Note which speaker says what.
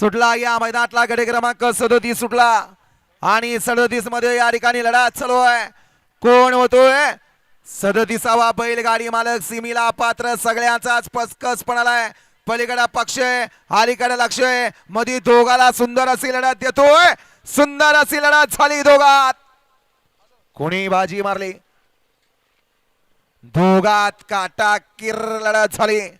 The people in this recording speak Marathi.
Speaker 1: सुटला या मैदानातला गडे क्रमांक सदोतीस सुटला. आणि सदोतीसमध्ये या ठिकाणी लढा चालू आहे. कोण होतोय? सदतीसावा बैलगाडी मालक सिमीला पात्र सगळ्यांचाच पचकस पणालाय पलीकडे पक्ष आहे अलीकडे लक्ष आहे. मध्ये दोघाला सुंदर अशी लढत देतोय. सुंदर अशी लढत झाली दोघात. कोणी बाजी मारली? दोघात काटा किर लढत झाली.